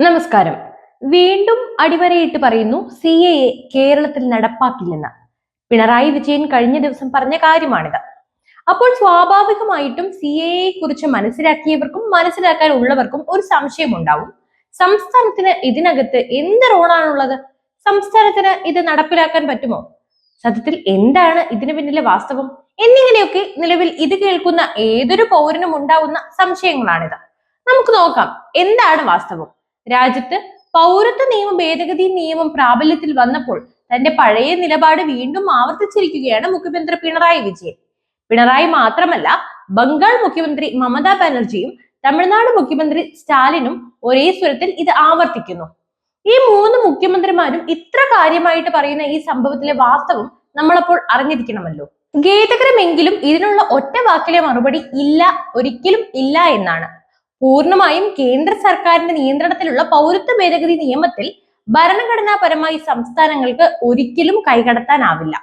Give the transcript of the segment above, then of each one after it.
നമസ്കാരം. വീണ്ടും അടിവരയിട്ട് പറയുന്നു സി എ എ കേരളത്തിൽ നടപ്പാക്കില്ലെന്ന്. പിണറായി വിജയൻ കഴിഞ്ഞ ദിവസം പറഞ്ഞ കാര്യമാണിത്. അപ്പോൾ സ്വാഭാവികമായിട്ടും സി എ കുറിച്ച് മനസ്സിലാക്കിയവർക്കും മനസ്സിലാക്കാൻ ഉള്ളവർക്കും ഒരു സംശയം ഉണ്ടാവും സംസ്ഥാനത്തിന് ഇതിനകത്ത് എന്ത് റോളാണുള്ളത്? സംസ്ഥാനത്തിന് ഇത് നടപ്പിലാക്കാൻ പറ്റുമോ? സത്യത്തിൽ എന്താണ് ഇതിന് പിന്നിലെ വാസ്തവം? എന്നിങ്ങനെയൊക്കെ നിലവിൽ ഇത് കേൾക്കുന്ന ഏതൊരു പൗരനും ഉണ്ടാവുന്ന സംശയങ്ങളാണിത്. നമുക്ക് നോക്കാം എന്താണ് വാസ്തവം? രാജ്യത്ത് പൗരത്വ നിയമ ഭേദഗതി നിയമം പ്രാബല്യത്തിൽ വന്നപ്പോൾ തന്റെ പഴയ നിലപാട് വീണ്ടും ആവർത്തിച്ചിരിക്കുകയാണ് മുഖ്യമന്ത്രി പിണറായി വിജയൻ. പിണറായി മാത്രമല്ല ബംഗാൾ മുഖ്യമന്ത്രി മമതാ ബാനർജിയും തമിഴ്നാട് മുഖ്യമന്ത്രി സ്റ്റാലിനും ഒരേ സ്വരത്തിൽ ഇത് ആവർത്തിക്കുന്നു. ഈ മൂന്ന് മുഖ്യമന്ത്രിമാരും ഇത്ര കാര്യമായിട്ട് പറയുന്ന ഈ സംഭവത്തിലെ വാസ്തവം നമ്മളപ്പോൾ അറിഞ്ഞിരിക്കണമല്ലോ. ഖേദകരമെങ്കിലും ഇതിനുള്ള ഒറ്റ വാക്കിലെ മറുപടി ഇല്ല ഒരിക്കലും ഇല്ല എന്നാണ്. പൂർണമായും കേന്ദ്ര സർക്കാരിന്റെ നിയന്ത്രണത്തിലുള്ള പൗരത്വ ഭേദഗതി നിയമത്തിൽ ഭരണഘടനാപരമായി സംസ്ഥാനങ്ങൾക്ക് ഒരിക്കലും കൈകടത്താനാവില്ല.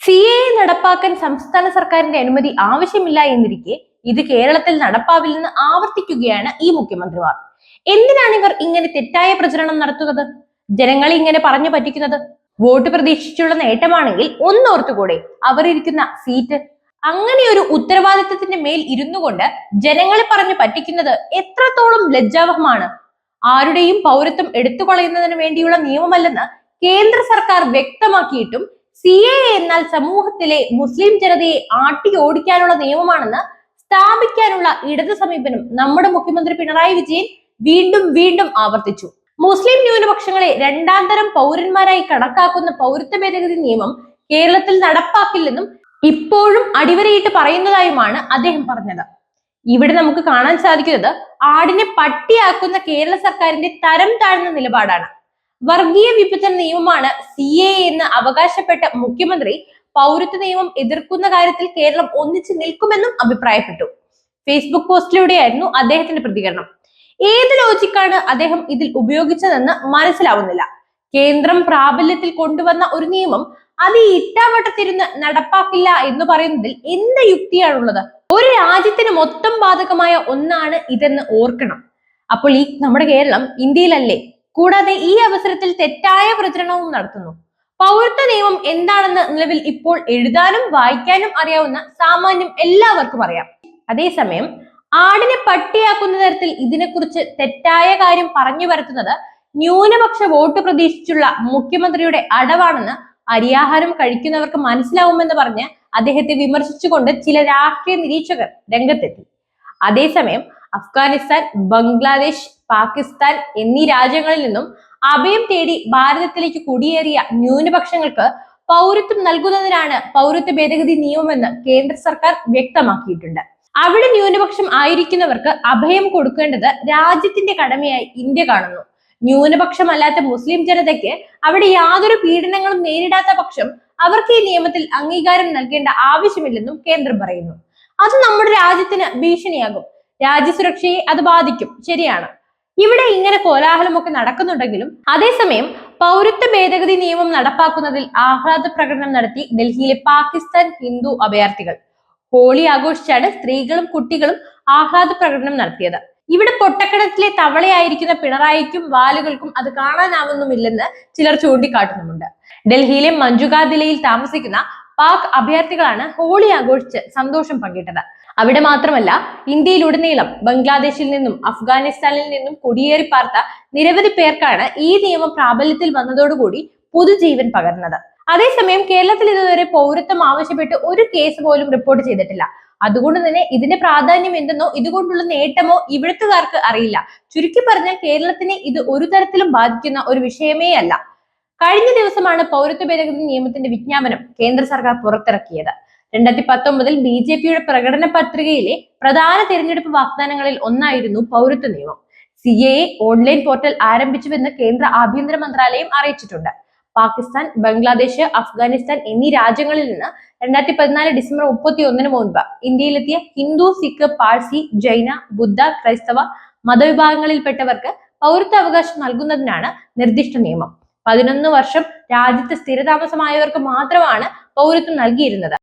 സി എ നടപ്പാക്കാൻ സംസ്ഥാന സർക്കാരിന്റെ അനുമതി ആവശ്യമില്ല എന്നിരിക്കെ ഇത് കേരളത്തിൽ നടപ്പാവില്ലെന്ന് ആവർത്തിക്കുകയാണ് ഈ മുഖ്യമന്ത്രിമാർ. എന്തിനാണ് ഇവർ ഇങ്ങനെ തെറ്റായ പ്രചരണം നടത്തുന്നത്? ജനങ്ങളെ ഇങ്ങനെ പറഞ്ഞു പറ്റിക്കുന്നത്? വോട്ട് പ്രതീക്ഷിച്ചുള്ള നേട്ടമാണെങ്കിൽ ഒന്നോർത്തുകൂടെ അവർ ഇരിക്കുന്ന സീറ്റ് അങ്ങനെ ഒരു ഉത്തരവാദിത്തത്തിന്റെ മേൽ ഇരുന്നു കൊണ്ട് ജനങ്ങളെ പറഞ്ഞു പറ്റിക്കുന്നത് എത്രത്തോളം ലജ്ജാവഹമാണ്. ആരുടെയും പൗരത്വം എടുത്തു കളയുന്നതിന് വേണ്ടിയുള്ള നിയമമല്ലെന്ന് കേന്ദ്ര സർക്കാർ വ്യക്തമാക്കിയിട്ടും സി എ എന്നാൽ സമൂഹത്തിലെ മുസ്ലിം ജനതയെ ആട്ടി ഓടിക്കാനുള്ള നിയമമാണെന്ന് സ്ഥാപിക്കാനുള്ള ഇടതു സമീപനം നമ്മുടെ മുഖ്യമന്ത്രി പിണറായി വിജയൻ വീണ്ടും വീണ്ടും ആവർത്തിച്ചു. മുസ്ലിം ന്യൂനപക്ഷങ്ങളെ രണ്ടാം തരം പൗരന്മാരായി കണക്കാക്കുന്ന പൗരത്വ ഭേദഗതി നിയമം കേരളത്തിൽ നടപ്പാക്കില്ലെന്നും ഇപ്പോഴും അടിവരയിട്ട് പറയുന്നതായുമാണ് അദ്ദേഹം പറഞ്ഞത്. ഇവിടെ നമുക്ക് കാണാൻ സാധിക്കുന്നത് ആടിനെ പട്ടിയാക്കുന്ന കേരള സർക്കാരിന്റെ തരം താഴ്ന്ന നിലപാടാണ്. വർഗീയ വിഭജന നിയമമാണ് സി എ എന്ന് അവകാശപ്പെട്ട മുഖ്യമന്ത്രി പൗരത്വ നിയമം എതിർക്കുന്ന കാര്യത്തിൽ കേരളം ഒന്നിച്ചു നിൽക്കുമെന്നും അഭിപ്രായപ്പെട്ടു. ഫേസ്ബുക്ക് പോസ്റ്റിലൂടെയായിരുന്നു അദ്ദേഹത്തിന്റെ പ്രതികരണം. ഏത് ലോജിക്കാണ് അദ്ദേഹം ഇതിൽ ഉപയോഗിച്ചതെന്ന് മനസ്സിലാവുന്നില്ല. കേന്ദ്രം പ്രാബല്യത്തിൽ കൊണ്ടുവന്ന ഒരു നിയമം അത് ഈ ഇട്ടാവട്ടത്തിരുന്ന് നടപ്പാക്കില്ല എന്ന് പറയുന്നതിൽ എന്ത് യുക്തിയാണുള്ളത്? ഒരു രാജ്യത്തിന് മൊത്തം ബാധകമായ ഒന്നാണ് ഇതെന്ന് ഓർക്കണം. അപ്പോൾ ഈ നമ്മുടെ കേരളം ഇന്ത്യയിലല്ലേ? കൂടാതെ ഈ അവസരത്തിൽ തെറ്റായ പ്രചരണവും നടത്തുന്നു. പൗരത്വ നിയമം എന്താണെന്ന് നിലവിൽ ഇപ്പോൾ എഴുതാനും വായിക്കാനും അറിയാവുന്ന സാമാന്യം എല്ലാവർക്കും അറിയാം. അതേസമയം ആടിനെ പട്ടിയാക്കുന്ന തരത്തിൽ ഇതിനെക്കുറിച്ച് തെറ്റായ കാര്യം പറഞ്ഞു വരുത്തുന്നത് ന്യൂനപക്ഷ വോട്ട് പ്രതീക്ഷിച്ചുള്ള മുഖ്യമന്ത്രിയുടെ അടവാണെന്ന് അരിയാഹാരം കഴിക്കുന്നവർക്ക് മനസ്സിലാവുമെന്ന് പറഞ്ഞ് അദ്ദേഹത്തെ വിമർശിച്ചുകൊണ്ട് ചില രാഷ്ട്രീയ നിരീക്ഷകർ രംഗത്തെത്തി. അതേസമയം അഫ്ഗാനിസ്ഥാൻ ബംഗ്ലാദേശ് പാകിസ്ഥാൻ എന്നീ രാജ്യങ്ങളിൽ നിന്നും അഭയം തേടി ഭാരതത്തിലേക്ക് കുടിയേറിയ ന്യൂനപക്ഷങ്ങൾക്ക് പൗരത്വം നൽകുന്നതിനാണ് പൗരത്വ ഭേദഗതി നിയമമെന്ന് കേന്ദ്ര സർക്കാർ വ്യക്തമാക്കിയിട്ടുണ്ട്. അവിടെ ന്യൂനപക്ഷം ആയിരിക്കുന്നവർക്ക് അഭയം കൊടുക്കേണ്ടത് രാജ്യത്തിന്റെ കടമയായി ഇന്ത്യ കാണുന്നു. ന്യൂനപക്ഷമല്ലാത്ത മുസ്ലിം ജനതയ്ക്ക് അവിടെ യാതൊരു പീഡനങ്ങളും നേരിടാത്ത പക്ഷം അവർക്ക് ഈ നിയമത്തിൽ അംഗീകാരം നൽകേണ്ട ആവശ്യമില്ലെന്നും കേന്ദ്രം പറയുന്നു. അത് നമ്മുടെ രാജ്യത്തിന് ഭീഷണിയാകും. രാജ്യസുരക്ഷയെ അത് ബാധിക്കും. ശരിയാണ്. ഇവിടെ ഇങ്ങനെ കോലാഹലമൊക്കെ നടക്കുന്നുണ്ടെങ്കിലും അതേസമയം പൗരത്വ ഭേദഗതി നിയമം നടപ്പാക്കുന്നതിൽ ആഹ്ലാദ പ്രകടനം നടത്തി ഡൽഹിയിലെ പാകിസ്ഥാൻ ഹിന്ദു അഭയാർത്ഥികൾ. ഹോളി ആഘോഷിച്ചാണ് സ്ത്രീകളും കുട്ടികളും ആഹ്ലാദ പ്രകടനം നടത്തിയത്. ഇവിടെ പൊട്ടക്കടത്തിലെ തവളയായിരിക്കുന്ന പിണറായിക്കും വാലുകൾക്കും അത് കാണാനാവുന്നുമില്ലെന്ന് ചിലർ ചൂണ്ടിക്കാട്ടുന്നുമുണ്ട്. ഡൽഹിയിലെ മഞ്ജുഗാദിലയിൽ താമസിക്കുന്ന പാക് അഭയാർത്ഥികളാണ് ഹോളി ആഘോഷിച്ച് സന്തോഷം പങ്കിട്ടത്. അവിടെ മാത്രമല്ല ഇന്ത്യയിലുടനീളം ബംഗ്ലാദേശിൽ നിന്നും അഫ്ഗാനിസ്ഥാനിൽ നിന്നും കുടിയേറി പാർത്ത നിരവധി പേർക്കാണ് ഈ നിയമം പ്രാബല്യത്തിൽ വന്നതോടുകൂടി പുതുജീവൻ പകർന്നത്. അതേസമയം കേരളത്തിൽ ഇതുവരെ പൗരത്വം ആവശ്യപ്പെട്ട് ഒരു കേസ് പോലും റിപ്പോർട്ട് ചെയ്തിട്ടില്ല. അതുകൊണ്ട് തന്നെ ഇതിന്റെ പ്രാധാന്യം എന്തെന്നോ ഇതുകൊണ്ടുള്ള നേട്ടമോ ഇവിടുത്തുകാർക്ക് അറിയില്ല. ചുരുക്കി പറഞ്ഞാൽ കേരളത്തിനെ ഇത് ഒരു തരത്തിലും ബാധിക്കുന്ന ഒരു വിഷയമേ അല്ല. കഴിഞ്ഞ ദിവസമാണ് പൗരത്വ ഭേദഗതി നിയമത്തിന്റെ വിജ്ഞാപനം കേന്ദ്ര സർക്കാർ പുറത്തിറക്കിയത്. രണ്ടായിരത്തി പത്തൊമ്പതിൽ ബി ജെ പിയുടെ പ്രകടന പത്രികയിലെ പ്രധാന തിരഞ്ഞെടുപ്പ് വാഗ്ദാനങ്ങളിൽ ഒന്നായിരുന്നു പൗരത്വ നിയമം. സി എ ഓൺലൈൻ പോർട്ടൽ ആരംഭിച്ചുവെന്ന് കേന്ദ്ര ആഭ്യന്തര മന്ത്രാലയം അറിയിച്ചിട്ടുണ്ട്. പാകിസ്ഥാൻ ബംഗ്ലാദേശ് അഫ്ഗാനിസ്ഥാൻ എന്നീ രാജ്യങ്ങളിൽ നിന്ന് രണ്ടായിരത്തി പതിനാല് ഡിസംബർ മുപ്പത്തി ഒന്നിന് മുൻപ് ഇന്ത്യയിലെത്തിയ ഹിന്ദു സിഖ് പാഴ്സി ജൈന ബുദ്ധ ക്രൈസ്തവ മതവിഭാഗങ്ങളിൽപ്പെട്ടവർക്ക് പൗരത്വാവകാശം നൽകുന്നതിനാണ് നിർദ്ദിഷ്ട നിയമം. പതിനൊന്ന് വർഷം രാജ്യത്ത് സ്ഥിരതാമസമായവർക്ക് മാത്രമാണ് പൗരത്വം നൽകിയിരുന്നത്.